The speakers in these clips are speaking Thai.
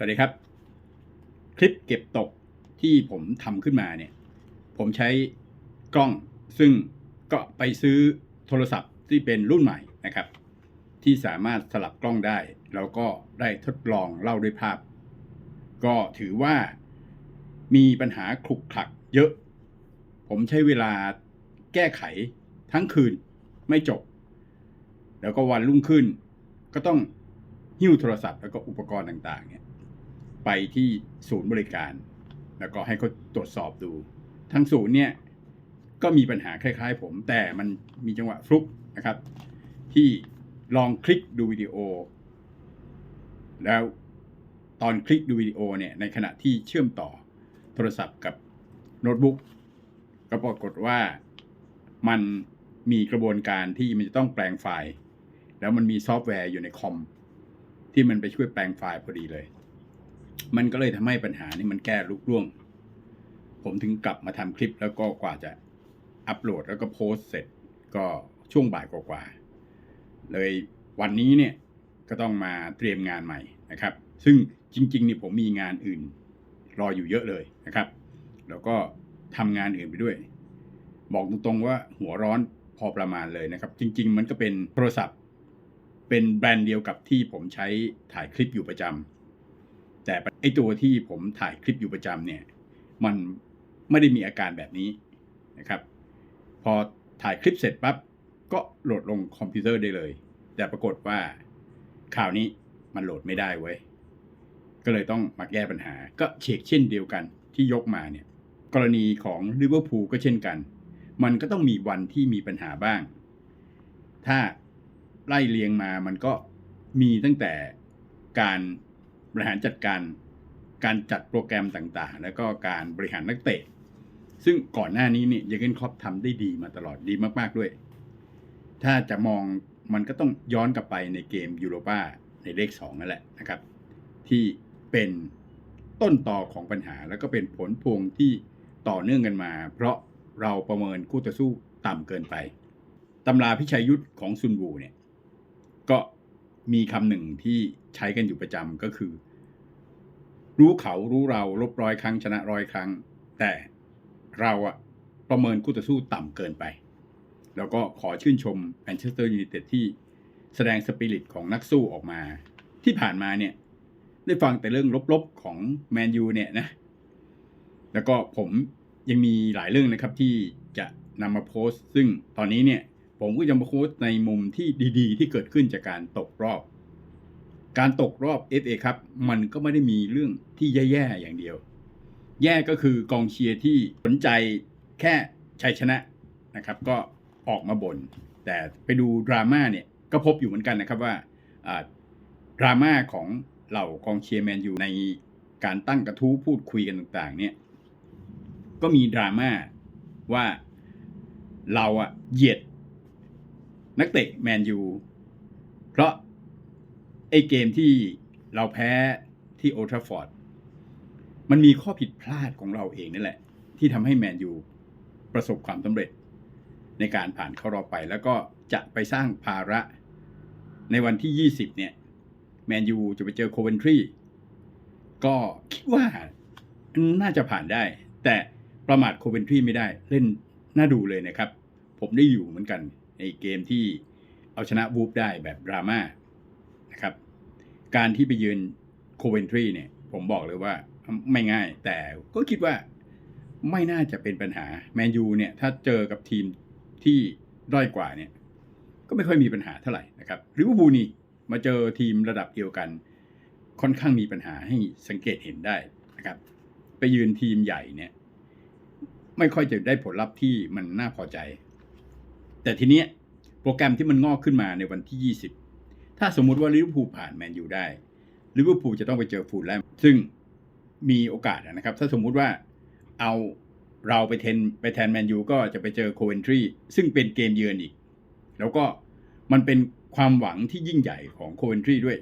สวัสดีครับ คลิปเก็บตกที่ผมทำขึ้นมาเนี่ย ผมใช้กล้องซึ่งก็ไปซื้อโทรศัพท์ที่เป็นรุ่นใหม่นะครับ ที่สามารถสลับกล้องได้ แล้วก็ได้ทดลองเล่าด้วยภาพ ก็ถือว่ามีปัญหาขลุกขลักเยอะ ผมใช้เวลาแก้ไขทั้งคืนไม่จบ แล้วก็วันรุ่งขึ้นก็ต้องหิ้วโทรศัพท์แล้วก็อุปกรณ์ต่างๆเนี่ย ไปที่ศูนย์บริการ แล้วก็ให้เขาตรวจสอบดู ทั้งศูนย์เนี่ยก็มีปัญหาคล้ายๆผม แต่มันมีจังหวะฟลุกนะครับ ที่ลองคลิกดูวิดีโอ แล้วตอนคลิกดูวิดีโอเนี่ยในขณะที่เชื่อมต่อโทรศัพท์กับโน้ตบุ๊กก็ปรากฏว่ามันมีกระบวนการที่มันจะต้องแปลงไฟล์ แล้วมันมีซอฟต์แวร์อยู่ในคอมที่มันไปช่วยแปลงไฟล์พอดีเลย มันก็เลยทำให้ปัญหานี้มันแก้ลุกล่วง ผมถึงกลับมาทำคลิปแล้วก็กว่าจะอัปโหลดแล้วก็โพสต์เสร็จก็ช่วงบ่ายกว่าๆเลยวันนี้เนี่ยก็ต้องมาเตรียมงานใหม่นะครับ ซึ่งจริงๆนี่ผมมีงานอื่น รออยู่เยอะเลยนะครับ แล้วก็ทำงานอื่นไปด้วย บอกตรงๆว่าหัวร้อนพอประมาณเลยนะครับ จริง ๆ มันก็เป็นโทรศัพท์ เป็นแบรนด์เดียวกับที่ผมใช้ถ่ายคลิปอยู่ประจำ แต่ไอตัวที่ผมถ่ายคลิปอยู่ประจำเนี่ย มันไม่ได้มีอาการแบบนี้นะครับ พอถ่ายคลิปเสร็จปั๊บก็โหลดลงคอมพิวเตอร์ได้เลย แต่ปรากฏว่าข่าวนี้มันโหลดไม่ได้เว้ยก็เลยต้องมาแก้ปัญหา ก็เชกเช่นเดียวกันที่ยกมาเนี่ย กรณีของลิเวอร์พูลก็เช่นกัน มันก็ต้องมีวันที่มีปัญหาบ้าง ถ้าไล่เรียงมามันก็มีตั้งแต่การ บริหารจัดการการจัดโปรแกรมต่างๆ แล้วก็การบริหารนักเตะ ซึ่งก่อนหน้านี้เนี่ยเยอร์เกนคล็อปทำได้ดีมาตลอดดีมากๆด้วย ถ้าจะมองมันก็ต้องย้อนกลับไปในเกมยูโรปาในเลข2นั่นแหละนะครับ ที่เป็นต้นต่อของปัญหาแล้วก็เป็นผลพวงที่ต่อเนื่องกันมา เพราะเราประเมินคู่ต่อสู้ต่ำเกินไปตำราพิชัยยุทธของซุนวูเนี่ยก็มีคำหนึ่งที่ใช้กันอยู่ประจำก็คือ รู้เขารู้เราลบร้อยครั้งชนะร้อยครั้ง แต่เราอะประเมินคู่ต่อสู้ต่ำเกินไป แล้วก็ขอชื่นชมแมนเชสเตอร์ยูไนเต็ดที่แสดงสปิริตของนักสู้ออกมา ที่ผ่านมาเนี่ย ได้ฟังแต่เรื่องลบๆของแมนยูเนี่ยนะ แล้วก็ผมยังมีหลายเรื่องนะครับที่จะนำมาโพสต์ ซึ่งตอนนี้เนี่ย ผมก็จะมาโพสต์ในมุมที่ดีๆ ที่เกิดขึ้นจากการตกรอบ การตกรอบ FA ครับมันก็ไม่ได้มีเรื่องที่แย่ๆอย่างเดียว แย่ก็คือกองเชียร์ที่สนใจแค่ชัยชนะนะครับ ก็ออกมาบน่นแต่ไปดูดราม่าเนี่ยก็พบอยู่เหมือนกันนะครับว่าดราม่าของเหล่ากองเชียร์แมนยูในการตั้งกระทู้พูดคุยกันต่างๆ เนี่ยก็มีดราม่าว่าเราอะเหยียดนักเตะแมนยูเพราะ ไอ้เกมที่เราแพ้ที่โอทราฟฟอร์ดมันมีข้อผิดพลาดของเราเองนั่นแหละ ที่ทำให้แมนยูประสบความสำเร็จ ในการผ่านเข้ารอบไป แล้วก็จะไปสร้างภาระในวันที่ 20 เนี่ย แมนยูจะไปเจอโคเวนทรีก็คิดว่าน่าจะผ่านได้ แต่ประมาทโคเวนทรีไม่ได้เล่นน่าดูเลยนะครับ ผมได้อยู่เหมือนกันในเกมที่เอาชนะวูฟได้แบบดราม่า นะครับ การที่ไปยืนโคเวนทรีเนี่ยผมบอกเลยว่าไม่ง่าย แต่ก็คิดว่าไม่น่าจะเป็นปัญหาแมนยูเนี่ยถ้าเจอกับทีมที่ด้อยกว่าเนี่ยก็ไม่ค่อยมีปัญหาเท่าไหร่นะครับหรือว่าบูนี่มาเจอทีมระดับเดียวกัน ค่อนข้างมีปัญหาให้สังเกตเห็นได้นะครับ ไปยืนทีมใหญ่เนี่ยไม่ค่อยจะได้ผลลัพธ์ที่มันน่าพอใจ แต่ทีเนี้ยโปรแกรมที่มันงอกขึ้นมาในวันที่ 20 ถ้าสมมุติว่าลิเวอร์พูลผ่านแมนยูได้ลิเวอร์พูลจะต้องไปเจอฟูลแลมซึ่งมีโอกาสนะครับ ถ้าสมมุติว่าเอาเราไปแทนไปแทนแมนยูก็จะไปเจอโคเวนทรีซึ่งเป็นเกมเยือนอีก แล้วก็มันเป็นความหวังที่ยิ่งใหญ่ของโคเวนทรีด้วย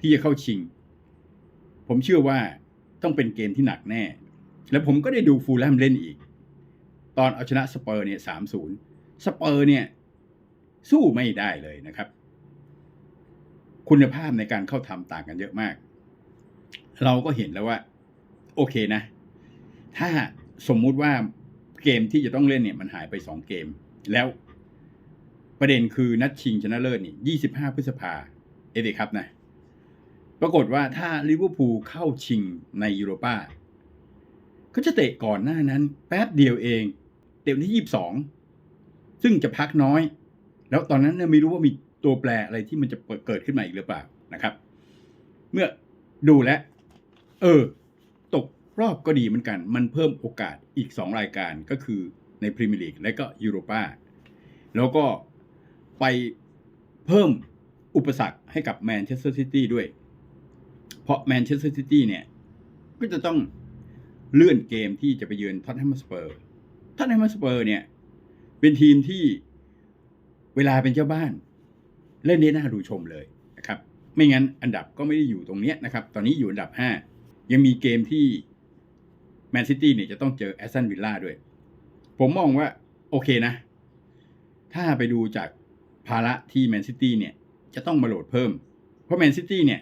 ที่จะเข้าชิง ผมเชื่อว่าต้องเป็นเกมที่หนักแน่ แล้วผมก็ได้ดูฟูลแลมเล่นอีก ตอนเอาชนะสเปอร์เนี่ยสามศูนย์สเปอร์เนี่ยสู้ไม่ได้เลยนะครับ คุณภาพในการเข้าทำต่างกันเยอะมาก เราก็เห็นแล้วว่า โอเคนะ ถ้าสมมุติว่าเกมที่จะต้องเล่นเนี่ยมันหายไปสองเกม แล้วประเด็นคือนัดชิงชนะเลิศนี่25พฤษภาเอเดครับนะ ปรากฏว่าถ้าลิเวอร์พูลเข้าชิงในยูโรปาก็จะเตะก่อนหน้านั้น แป๊บเดียวเอง เตะวันที่22ซึ่งจะพักน้อย แล้วตอนนั้นเนี่ยไม่รู้ว่ามี ตัวแปรอะไรที่มันจะเกิดขึ้นมาอีกหรือเปล่านะครับ เมื่อดูแลเออ ตกรอบก็ดีเหมือนกัน มันเพิ่มโอกาสอีก 2 รายการก็คือในพรีเมียร์ลีกและก็ยูโรปาแล้วก็ไปเพิ่มอุปสรรคให้กับแมนเชสเตอร์ซิตี้ด้วย เพราะแมนเชสเตอร์ซิตี้เนี่ย ก็จะต้องเลื่อนเกมที่จะไปเยือนท็อตแฮมสเปอร์ท็อตแฮมสเปอร์เนี่ย เป็นทีมที่เวลาเป็นเจ้าบ้าน เล่นได้น่าดูชมเลยนะครับไม่งั้นอันดับก็ไม่ได้อยู่ตรงเนี้ยนะครับ ตอนนี้อยู่อันดับ 5 ยังมีเกมที่แมนซิตี้เนี่ยจะต้องเจอแอสตันวิลล่าด้วย ผมมองว่าโอเคนะ ถ้าไปดูจากภาระที่แมนซิตี้เนี่ยจะต้องมาโหลดเพิ่ม เพราะแมนซิตี้เนี่ย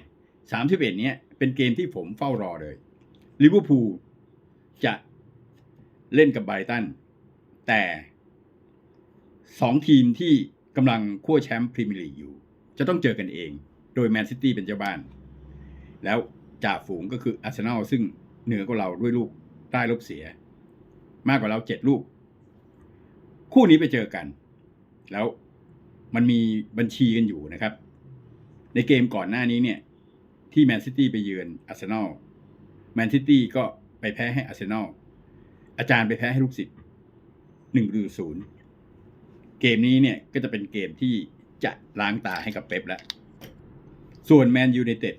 สามสิบเอ็ดเนี่ยเป็นเกมที่ผมเฝ้ารอเลยลิเวอร์พูลจะเล่นกับไบรตัน แต่สองทีมที่ กำลังขั้วแชมป์พรีเมียร์ลีกอยู่ จะต้องเจอกันเอง โดยแมนซิตี้เป็นเจ้าบ้าน แล้วจ่าฝูงก็คืออาร์เซนอลซึ่งเหนือกว่าเราด้วยลูกได้ลบเสีย มากกว่าเราเจ็ดลูก คู่นี้ไปเจอกัน แล้วมันมีบัญชีกันอยู่นะครับ ในเกมก่อนหน้านี้เนี่ย ที่แมนซิตี้ไปเยือนอาร์เซนอลแมนซิตี้ก็ไปแพ้ให้อาร์เซนอลอาจารย์ไปแพ้ให้ลูกศิษย์หนึ่งประตูศูนย์ เกมนี้เนี่ยก็จะเป็นเกมที่จะล้างตาให้กับเป๊ปแล้ว ส่วนแมนยูไนเต็ด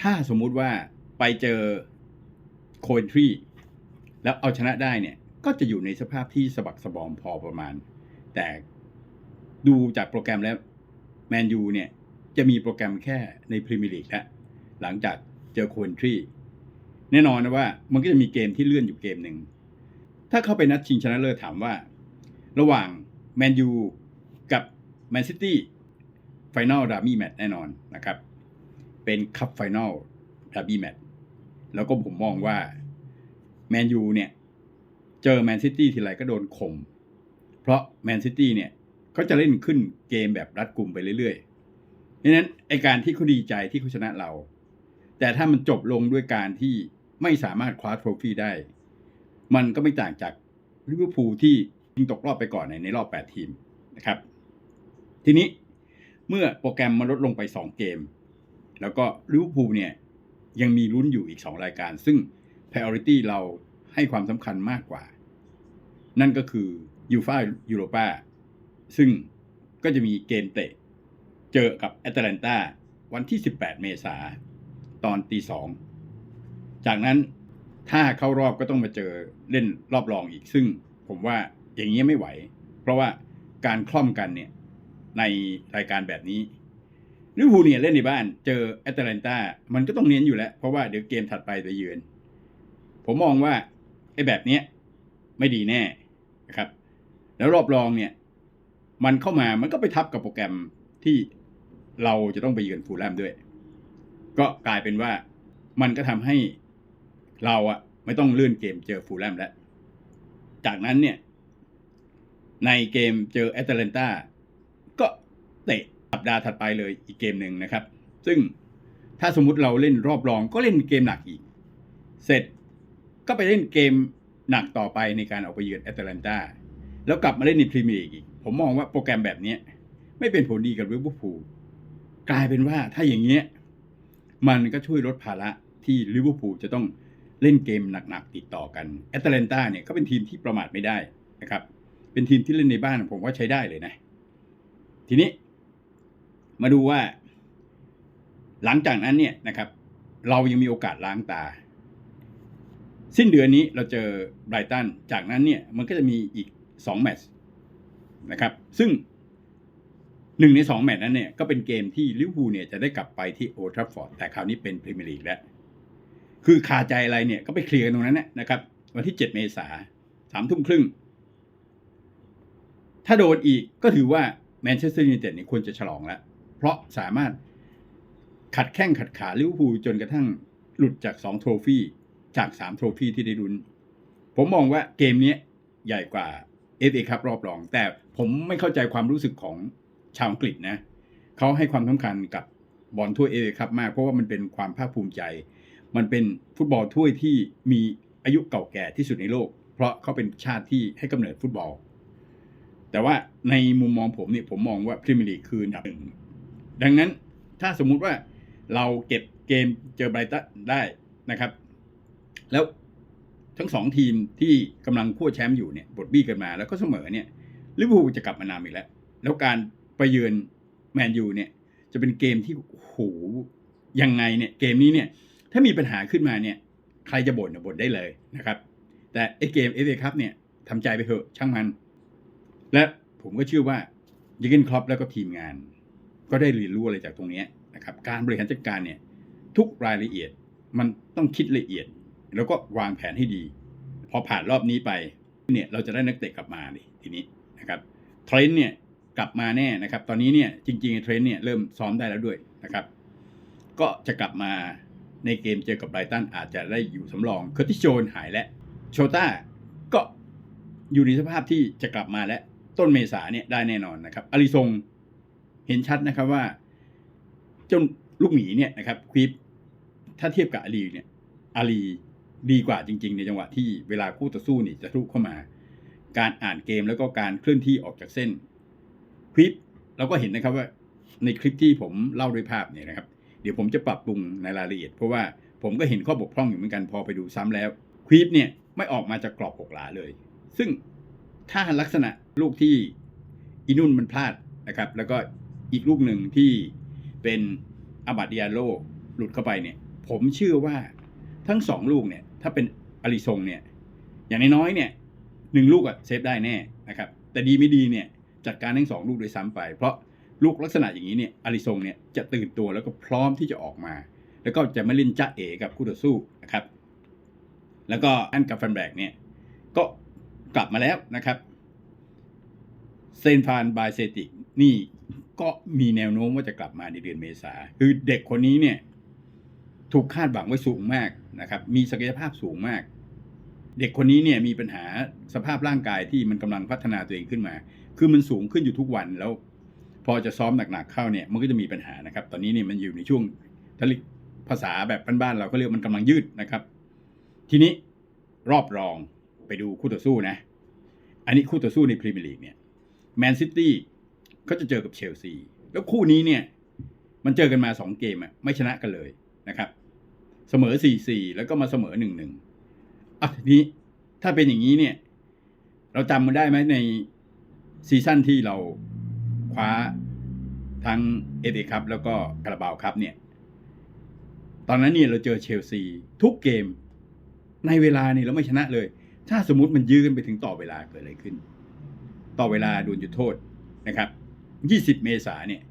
ถ้าสมมุติว่าไปเจอโคเอนทรีแล้วเอาชนะได้เนี่ย ก็จะอยู่ในสภาพที่สะบักสะบอมพอประมาณ แต่ดูจากโปรแกรมแล้วแมนยูเนี่ย จะมีโปรแกรมแค่ในพรีเมียร์ลีกแล้วหลังจากเจอโคเอนทรีแน่นอนนะว่ามันก็จะมีเกมที่เลื่อนอยู่เกมหนึ่ง ถ้าเข้าไปนัดชิงชนะเลิศถามว่า ระหว่างแมนยูกับแมนซิตี้ไฟแนลดาร์บี้แมตช์แน่นอนนะครับ เป็นคัพไฟแนลดาร์บี้แมตช์แล้วก็ผมมองว่าแมนยูเนี่ย เจอแมนซิตี้ทีไรก็โดนข่มเพราะแมนซิตี้เนี่ยก็จะเล่นขึ้นเกมแบบรัดกลุ่มไปเรื่อยๆดังนั้นไอการที่เขาดีใจที่เขาชนะเรา แต่ถ้ามันจบลงด้วยการที่ไม่สามารถคว้าโทรฟี่ได้ มันก็ไม่ต่างจากลิเวอร์พูลที่ ยิงตกรอบไปก่อนในในรอบ 8 ทีมนะครับ ทีนี้เมื่อโปรแกรมมันลดลงไป 2 เกม แล้วก็ลิเวอร์พูลเนี่ยยังมีลุ้นอยู่อีก 2 รายการ ซึ่ง priority เราให้ความสำคัญมากกว่า นั่นก็คือยูฟ่ายูโรปาซึ่งก็จะมีเกมเตะ เจอกับแอตแลนตาวันที่ 18 เมษาตอนตีสองจากนั้นถ้าเข้ารอบก็ต้องมาเจอเล่นรอบรองอีกซึ่งผมว่า อย่างนี้ไม่ไหว เพราะว่าการคล่อมกันเนี่ยในรายการแบบนี้ลิเวอร์พูลเนี่ยเล่นในบ้านเจอแอตแลนตามันก็ต้องเน้นอยู่แล้ว เพราะว่าเดี๋ยวเกมถัดไปไปเยือน ผมมองว่าไอ้แบบเนี้ยไม่ดีแน่นะครับ แล้วรอบรองเนี่ย มันเข้ามามันก็ไปทับกับโปรแกรมที่เราจะต้องไปเยือนฟูลแลมด้วย ก็กลายเป็นว่ามันก็ทำให้เราอะไม่ต้องเลื่อนเกมเจอฟูลแลมแล้ว จากนั้นเนี่ย ในเกมเจอแอตแลนตาก็เตะสัปดาห์ถัดไปเลยอีกเกมหนึ่งนะครับ ซึ่งถ้าสมมุติเราเล่นรอบรองก็เล่นเกมหนักอีก เสร็จก็ไปเล่นเกมหนักต่อไปในการออกไปเยือนแอตแลนตาแล้วกลับมาเล่นในพรีเมียร์อีก ผมมองว่าโปรแกรมแบบนี้ไม่เป็นผลดีกับลิเวอร์พูลกลายเป็นว่าถ้าอย่างเงี้ยมันก็ช่วยลดภาระที่ลิเวอร์พูลจะต้องเล่นเกมหนักๆติดต่อกันแอตแลนตาเนี่ยก็เป็นทีมที่ประมาทไม่ได้นะครับ เป็นทีมที่เล่นในบ้านผมว่าใช้ได้เลยนะ ทีนี้มาดูว่า หลังจากนั้นเนี่ยนะครับ เรายังมีโอกาสล้างตา สิ้นเดือนนี้เราเจอไบรตันจากนั้นเนี่ยมันก็จะมีอีกสองแมตช์นะครับ ซึ่งหนึ่งในสองแมตช์นั้นเนี่ยก็เป็นเกมที่ลิเวอร์พูลเนี่ยจะได้กลับไปที่โอทรัฟฟอร์ดแต่คราวนี้เป็นพรีเมียร์ลีกแล้ว คือคาใจอะไรเนี่ยก็ไปเคลียร์กันตรงนั้นนะครับ วันที่เจ็ดเมษาสามทุ่มครึ่ง ถ้าโดนอีกก็ถือว่าแมนเชสเตอร์ยูไนเต็ดเนี่ยควรจะฉลองแล้ว เพราะสามารถขัดแข้งขัดขาลิเวอร์พูลจนกระทั่งหลุดจาก 2 โทรฟี่จาก 3 โทรฟี่ที่ได้ลุ้นผมมองว่าเกมนี้ใหญ่กว่าเอฟเอคัพรอบรอง แต่ผมไม่เข้าใจความรู้สึกของชาวอังกฤษนะเขาให้ความสำคัญกับบอลถ้วยเอฟเอคัพมาก เพราะว่ามันเป็นความภาคภูมิใจ มันเป็นฟุตบอลถ้วยที่มีอายุเก่าแก่ที่สุดในโลก เพราะเขาเป็นชาติที่ให้กำเนิดฟุตบอล แต่ว่าในมุมมองผมเนี่ยผมมองว่าพรีเมียร์ลีกคืออันดับหนึ่งดังนั้นถ้าสมมุติว่าเราเก็บเกมเจอไบรตันได้นะครับ แล้วทั้งสองทีมที่กำลังคั่วแชมป์อยู่เนี่ยบดบี้กันมาแล้วก็เสมอเนี่ยลิเวอร์พูลจะกลับมานำอีกแล้ว แล้วการไปเยือนแมนยูเนี่ย จะเป็นเกมที่โหยังไงเนี่ยเกมนี้เนี่ย ถ้ามีปัญหาขึ้นมาเนี่ย ใครจะบ่นบ่นได้เลยนะครับ แต่ไอเกมเอฟเอคัพเนี่ยทำใจไปเถอะช่างมัน และผมก็เชื่อว่ายิงเกนครอปแล้วก็ทีมงาน ก็ได้เรียนรู้อะไรจากตรงนี้นะครับการบริหารจัดการเนี่ยทุกรายละเอียดมันต้องคิดละเอียด แล้วก็วางแผนให้ดี พอผ่านรอบนี้ไปเนี่ยเราจะได้นักเตะกลับมาดิทีนี้นะครับเทรนด์เนี่ยกลับมาแน่นะครับ ตอนนี้เนี่ยจริงๆเทรนด์เนี่ยเริ่มซ้อมได้แล้วด้วยนะครับก็จะกลับมาในเกมเจอกับไบรตันอาจจะได้อยู่สำรองเคอร์ติโจนหายแล้วโชต้าก็อยู่ในสภาพที่จะกลับมาแล้ว ต้นเมษาเนี่ยได้แน่นอนนะครับอาริซงเห็นชัดนะครับว่า เจ้าลูกหมีเนี่ยนะครับควิปถ้าเทียบกับอาลีเนี่ยอาลีดีกว่าจริง ๆ ในจังหวะที่เวลาคู่ต่อสู้นี่จะทะลุเข้ามา การอ่านเกมแล้วก็การเคลื่อนที่ออกจากเส้นคลิปเราก็เห็นนะครับว่าในคลิปที่ผมเล่าด้วยภาพเนี่ยนะครับ เดี๋ยวผมจะปรับปรุงในรายละเอียด เพราะว่าผมก็เห็นข้อบกพร่องอยู่เหมือนกันพอไปดูซ้ำแล้วคลิปเนี่ยไม่ออกมาจากกรอบหกหลาเลย ซึ่ง ถ้าลักษณะลูกที่อินุ่นมันพลาดนะครับ แล้วก็อีกลูกหนึ่งที่เป็นอาบัตดิอาโลหลุดเข้าไปเนี่ย ผมเชื่อว่าทั้งสองลูกเนี่ย ถ้าเป็นอริซงเนี่ย อย่างน้อยๆเนี่ยหนึ่งลูกอะเซฟได้แน่นะครับ แต่ดีไม่ดีเนี่ยจัดการทั้งสองลูกโดยซ้ำไป เพราะลูกลักษณะอย่างนี้เนี่ยอริซงเนี่ยจะตื่นตัวแล้วก็พร้อมที่จะออกมา แล้วก็จะไม่เล่นจ้าเอกับคู่ต่อสู้นะครับ แล้วก็อันกับแฟนแบกเนี่ยก็ กลับมาแล้วนะครับเซนฟานบายเซติกนี่ก็มีแนวโน้มว่าจะกลับมาในเดือนเมษาคือเด็กคนนี้เนี่ยถูกคาดหวังไว้สูงมากนะครับ มีศักยภาพสูงมาก เด็กคนนี้เนี่ยมีปัญหาสภาพร่างกายที่มันกำลังพัฒนาตัวเองขึ้นมา คือมันสูงขึ้นอยู่ทุกวันแล้ว พอจะซ้อมหนักๆเข้าเนี่ยมันก็จะมีปัญหานะครับ ตอนนี้เนี่ยมันอยู่ในช่วงทลิกภาษาแบบบ้านๆเราก็เรียกมันกำลังยืดนะครับ ทีนี้รอบรอง ไปดูคู่ต่อสู้นะ อันนี้คู่ต่อสู้ในพรีเมียร์ลีกเนี่ยแมนซิตี้ก็จะเจอกับเชลซี แล้วคู่นี้เนี่ย มันเจอกันมาสองเกมอะไม่ชนะกันเลยนะครับ เสมอสี่สี่แล้วก็มาเสมอหนึ่งหนึ่งอะทีนี้ถ้าเป็นอย่างนี้เนี่ย เราจำมันได้ไหมในซีซั่นที่เราคว้าทั้งเอเอคัพแล้วก็คาราบาวครับเนี่ย ตอนนั้นเนี่ยเราเจอเชลซีทุกเกมในเวลานี่เราไม่ชนะเลย ถ้าสมมติมันยื้อกันไปถึงต่อเวลาเกิดอะไรขึ้น ต่อเวลาโดนจุดโทษนะครับ 20 เมษาเนี่ย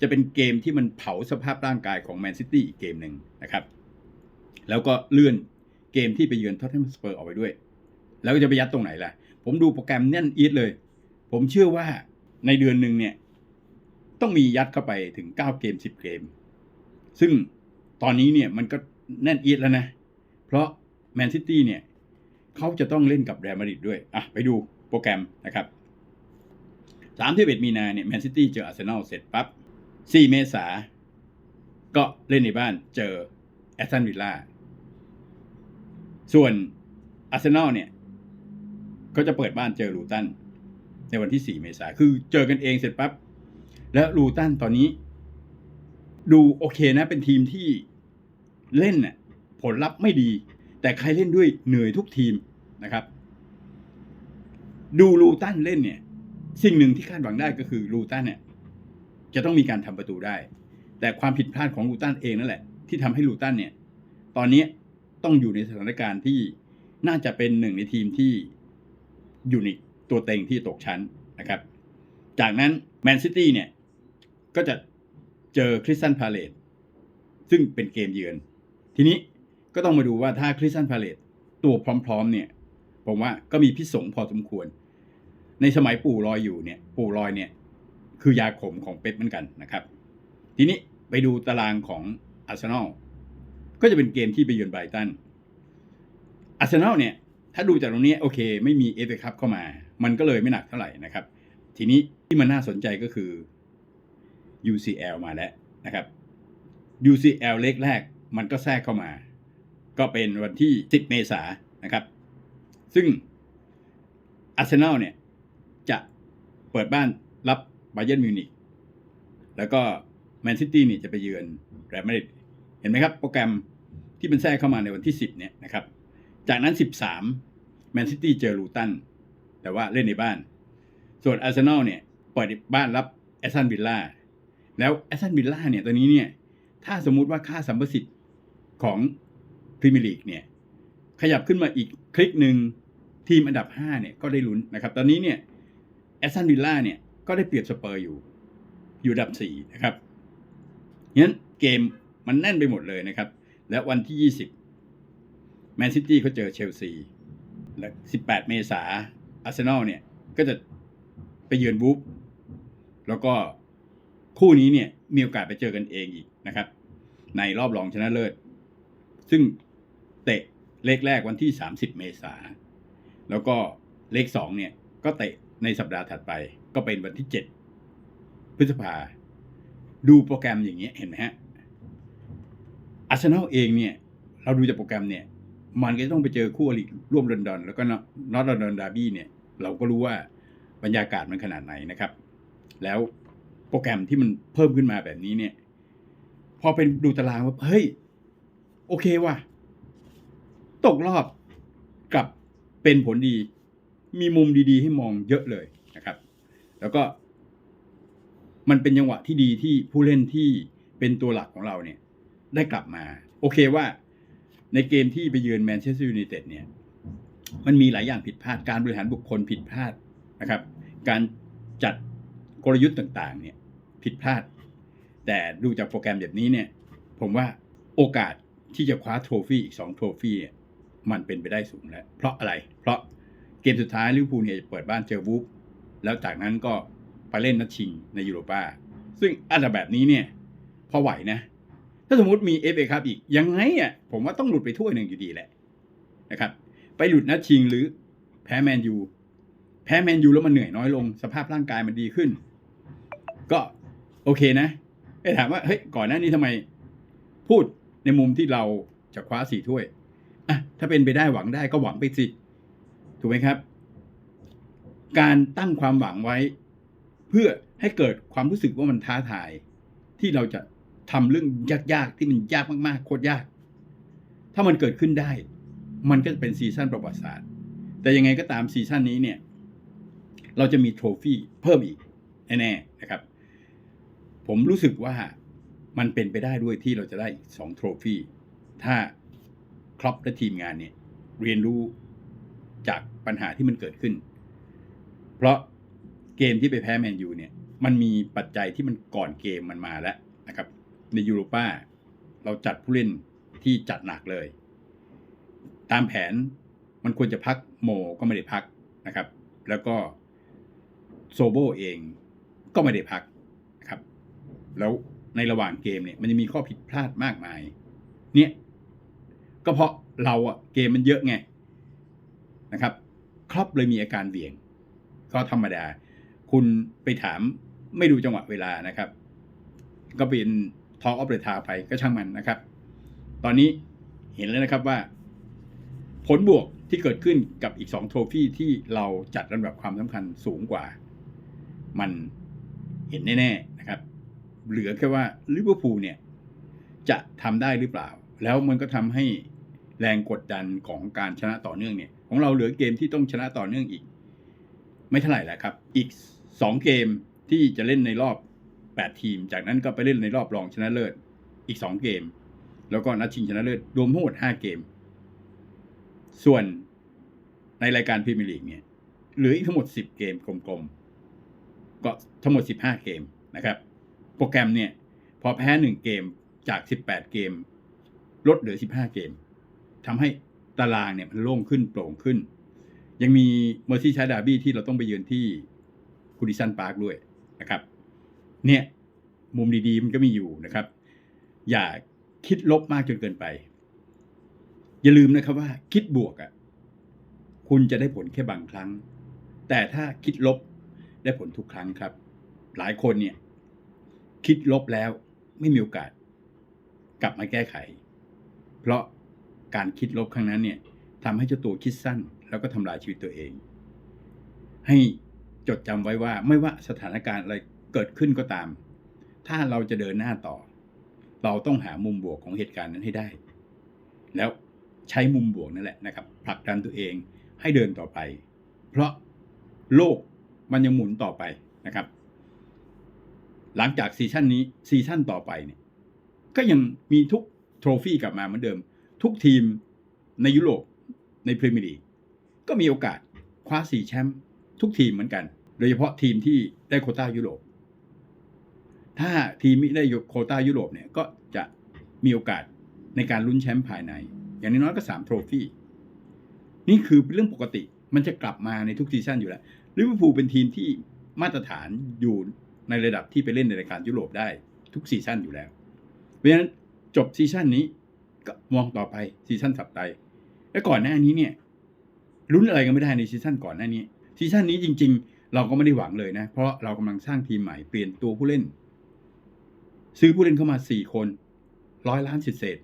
จะเป็นเกมที่มันเผาสภาพร่างกายของแมนซิตี้อีกเกมหนึ่งนะครับ แล้วก็เลื่อนเกมที่ไปเยือนท็อตแนมสเปอร์ออกไปด้วย แล้วก็จะไปยัดตรงไหนล่ะ ผมดูโปรแกรมแน่นอีทเลย ผมเชื่อว่าในเดือนหนึ่งเนี่ยต้องมียัดเข้าไปถึง 9 เกม 10 เกม ซึ่งตอนนี้เนี่ยมันก็แน่นอีทแล้วนะ เพราะแมนซิตี้เนี่ย เขาจะต้องเล่นกับแรอัลมาดริดด้วย อะ ไปดูโปรแกรมนะครับสามที่เอ็ดมีนาเนี่ยแมนซิตี้เจออาร์เซนอลเสร็จปั๊บสี่เมษาก็เล่นในบ้านเจอแอสตันวิลล่าส่วนอาร์เซนอลเนี่ยก็จะเปิดบ้านเจอลูตันในวันที่ 4 เมษาคือเจอกันเองเสร็จปั๊บ แล้วลูตันตอนนี้ ดูโอเคนะ เป็นทีมที่เล่นน่ะผลลัพธ์ไม่ดี แต่ใครเล่นด้วยเหนื่อยทุกทีมนะครับ ดูลูตันเล่นเนี่ย สิ่งหนึ่งที่คาดหวังได้ก็คือลูตันเนี่ย จะต้องมีการทำประตูได้ แต่ความผิดพลาดของลูตันเองนั่นแหละ ที่ทำให้ลูตันเนี่ย ตอนนี้ต้องอยู่ในสถานการณ์ที่น่าจะเป็นหนึ่งในทีมที่อยู่ในตัวเต็งที่ตกชั้นนะครับ จากนั้นแมนซิตี้เนี่ย ก็จะเจอคริสตันพาเลตซึ่งเป็นเกมเยือน ทีนี้ ก็ต้องมาดูว่าถ้าคริสตันพาเลตตัวพร้อม ๆ เนี่ย ผมว่าก็มีพิษสงพอสมควร ในสมัยปู่ลอยอยู่เนี่ย ปู่ลอยเนี่ย คือยาขมของเป๊ปเหมือนกันนะครับ ทีนี้ไปดูตารางของอาร์เซนอลก็จะเป็นเกมที่ไปเยือนไบรตันอาร์เซนอลเนี่ย ถ้าดูจากตรงนี้โอเค ไม่มีเอฟเอคัพเข้ามา มันก็เลยไม่หนักเท่าไหร่นะครับ ทีนี้ที่มันน่าสนใจก็คือ UCL มาแล้วนะครับ UCL เล็กแรกมันก็แทรกเข้ามา ก็เป็นวันที่ 10 เมษายนนะครับ ซึ่งอาร์เซนอลเนี่ย จะเปิดบ้านรับไบเย r n นมิวนิกแล้วก็แมนซิตี้นี่จะไปเยือนแรอัลมาดริดเห็นไหมครับ โปรแกรมที่มันแทรกเข้ามาในวันที่ 10 เนี่ยนะครับ จากนั้น 13 แมนซิตี้เจอลูตัน แต่ว่าเล่นในบ้าน ส่วนอาร์เซนอลเนี่ยเปิดบ้านรับแอสตันวิลล่าแล้วแอสตันวิลล่าเนี่ยตอนนี้เนี่ย ถ้าสมมุติว่าค่าสัมประสิทธิ์ของ รีเมียร์ลีกเนี่ยขยับขึ้นมาอีกคลิกหนึ่งทีมอันดับ5เนี่ยก็ได้ลุ้นนะครับ ตอนนี้เนี่ยแอสตันวิลล่าเนี่ยก็ได้เปรียบสเปอร์อยู่ อยู่อันดับ4นะครับงั้นเกมมันแน่นไปหมดเลยนะครับ และวันที่ 20แมนซิตี้เขาเจอเชลซีและ18 เมษาอาร์เซนอลเนี่ยก็จะไปเยือนวูฟแล้วก็คู่นี้เนี่ยมีโอกาสไปเจอกันเองอีกนะครับ ในรอบรองชนะเลิศ ซึ่ง เตะเลขแรกวันที่ 30 เมษา แล้วก็เลข2เนี่ยก็เตะในสัปดาห์ถัดไป ก็เป็นวันที่ 7 พฤษภา ดูโปรแกรมอย่างเงี้ยเห็นไหมฮะอาร์เซนอลเองเนี่ย เราดูจากโปรแกรมเนี่ย มันก็จะต้องไปเจอคู่อริร่วมลอนดอน แล้วก็นอตลอนดอนดาร์บี้เนี่ย เราก็รู้ว่าบรรยากาศมันขนาดไหนนะครับ แล้วโปรแกรมที่มันเพิ่มขึ้นมาแบบนี้เนี่ย พอเป็นดูตารางว่าเฮ้ย โอเคว่ะ ตกรอบกับเป็นผลดี มีมุมดีๆ ให้มองเยอะเลยนะครับ แล้วก็ มันเป็นจังหวะที่ดีที่ผู้เล่นที่เป็นตัวหลักของเราเนี่ย ได้กลับมา โอเคว่า ในเกมที่ไปเยือนแมนเชสเตอร์ยูไนเต็ดเนี่ย มันมีหลายอย่างผิดพลาดการบริหารบุคคลผิดพลาดนะครับ การจัดกลยุทธ์ต่างๆ เนี่ยผิดพลาด แต่ดูจากโปรแกรมแบบนี้เนี่ย ผมว่าโอกาสที่จะคว้าโทรฟี่อีก2โทรฟี่เนี่ย มันเป็นไปได้สูงแล้ว เพราะอะไร เพราะเกมสุดท้ายลิเวอร์พูลเนี่ยเปิดบ้านเจอวูฟแล้วจากนั้นก็ไปเล่นนัดชิงในยูโรปาซึ่งอันดับแบบนี้เนี่ยพอไหวนะ ถ้าสมมติมีเอฟเอครับอีก ยังไงอะผมว่าต้องหลุดไปถ้วยหนึ่งอยู่ดีแหละนะครับ ไปหลุดนัดชิงหรือแพ้แมนยูแพ้แมนยูแล้วมันเหนื่อยน้อยลง สภาพร่างกายมันดีขึ้น ก็โอเคนะไอ้ถามว่าเฮ้ยก่อนหน้านี้ทำไมพูดในมุมที่เราจะคว้าสี่ถ้วย อะถ้าเป็นไปได้หวังได้ก็หวังไปสิ ถูกไหมครับ การตั้งความหวังไว้ เพื่อให้เกิดความรู้สึกว่ามันท้าทาย ที่เราจะทำเรื่องยากๆที่มันยากมากๆโคตรยาก ถ้ามันเกิดขึ้นได้ มันก็จะเป็นซีซั่นประวัติศาสตร์ แต่ยังไงก็ตามซีซั่นนี้เนี่ย เราจะมีโทรฟี่เพิ่มอีกแน่ๆนะครับ ผมรู้สึกว่ามันเป็นไปได้ด้วยที่เราจะได้อีกสองโทรฟี่ถ้า ครอปและทีมงานเนี่ยเรียนรู้จากปัญหาที่มันเกิดขึ้น เพราะเกมที่ไปแพ้แมนยูเนี่ยมันมีปัจจัยที่มันก่อนเกมมันมาแล้วนะครับในยูโรป้าเราจัดผู้เล่นที่จัดหนักเลย ตามแผนมันควรจะพักโมก็ไม่ได้พักนะครับ แล้วก็โซโบเองก็ไม่ได้พักนะครับ แล้วในระหว่างเกมเนี่ยมันจะมีข้อผิดพลาดมากมาย เนี่ย ก็เพราะเราอะเกมมันเยอะไงนะครับครอปเลยมีอาการเบี่ยง ก็ธรรมดา คุณไปถามไม่ดูจังหวะเวลานะครับ ก็เป็นทอออฟเด t ทาไปก็ช่างมันนะครับ ตอนนี้เห็นแล้วนะครับว่า ผลบวกที่เกิดขึ้นกับอีกสองโทรฟี่ที่เราจัดลำดับความสำคัญสูงกว่า มันเห็นแน่ๆนะครับ เหลือแค่ว่าลิเวอร์พูลเนี่ย จะทำได้หรือเปล่า แล้วมันก็ทำให้ แรงกดดันของการชนะต่อเนื่องเนี่ย ของเราเหลือเกมที่ต้องชนะต่อเนื่องอีก ไม่เท่าไหร่แล้วครับ อีกสองเกมที่จะเล่นในรอบแปดทีม จากนั้นก็ไปเล่นในรอบรองชนะเลิศอีกสองเกม แล้วก็นัดชิงชนะเลิศรวมทั้งหมดห้าเกม ส่วนในรายการพรีเมียร์ลีกเนี่ยเหลืออีกทั้งหมดสิบเกมกลมๆก็ทั้งหมดสิบห้าเกมนะครับ โปรแกรมเนี่ยพอแพ้หนึ่งเกมจากสิบแปดเกม ลดเหลือสิบห้าเกม ทำให้ตารางเนี่ยมันโล่งขึ้นโปร่งขึ้น ยังมีเมอร์ซี่ชาดาบี้ที่เราต้องไปเยือนที่กูดิสันพาร์คด้วยนะครับ เนี่ยมุมดีๆมันก็มีอยู่นะครับ อย่าคิดลบมากจนเกินไป อย่าลืมนะครับว่าคิดบวกอะ่ะคุณจะได้ผลแค่บางครั้ง แต่ถ้าคิดลบได้ผลทุกครั้งครับ หลายคนเนี่ยคิดลบแล้วไม่มีโอกาส กลับมาแก้ไข เพราะ การคิดลบครั้งนั้นเนี่ยทำให้เจ้าตัวคิดสั้น แล้วก็ทำลายชีวิตตัวเอง ให้จดจำไว้ว่าไม่ว่าสถานการณ์อะไรเกิดขึ้นก็ตาม ถ้าเราจะเดินหน้าต่อ เราต้องหามุมบวกของเหตุการณ์นั้นให้ได้ แล้วใช้มุมบวกนั่นแหละนะครับผลักดันตัวเองให้เดินต่อไป เพราะโลกมันยังหมุนต่อไปนะครับ หลังจากซีซั่นนี้ซีซั่นต่อไปเนี่ยก็ยังมีทุกโทรฟี่กลับมาเหมือนเดิม ทุกทีมในยุโรปในพรีเมียร์ลีกก็มีโอกาสคว้าสี่แชมป์ทุกทีมเหมือนกัน โดยเฉพาะทีมที่ได้โคต้ายุโรป ถ้าทีมไม่ได้โคต้ายุโรปเนี่ยก็จะมีโอกาสในการลุ้นแชมป์ภายใน อย่างน้อยก็สามโทรฟี่นี่คือเป็นเรื่องปกติมันจะกลับมาในทุกซีซั่นอยู่แล้วลิเวอร์พูลเป็นทีมที่มาตรฐานอยู่ในระดับที่ไปเล่นในรายการยุโรปได้ทุกซีซั่นอยู่แล้ว เพราะฉะนั้นจบซีซั่นนี้ มองต่อไปซีซั่นถัดไปและก่อนหน้านี้เนี่ยลุ้นอะไรกันไม่ได้ในซีซั่นก่อนหน้านี้ซีซั่นนี้จริง ๆ เราก็ไม่ได้หวังเลยนะ เพราะเรากำลังสร้างทีมใหม่เปลี่ยนตัวผู้เล่น ซื้อผู้เล่นเข้ามาสี่คนร้อยล้านเศษ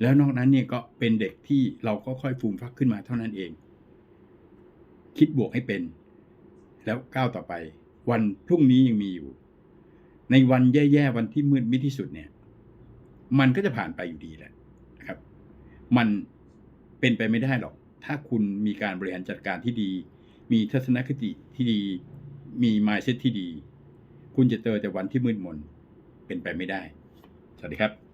แล้วนอกนั้นเนี่ยก็เป็นเด็กที่เราก็ค่อยฟูมฟักขึ้นมาเท่านั้นเอง คิดบวกให้เป็น แล้วก้าวต่อไป วันพรุ่งนี้ยังมีอยู่ ในวันแย่ๆวันที่มืดมิดที่สุดเนี่ย มันก็จะผ่านไปอยู่ดีแหละ มันเป็นไปไม่ได้หรอก ถ้าคุณมีการบริหารจัดการที่ดี มีทัศนคติที่ดี มีมายเซ็ตที่ดี คุณจะเจอแต่วันที่มืดมน เป็นไปไม่ได้ สวัสดีครับ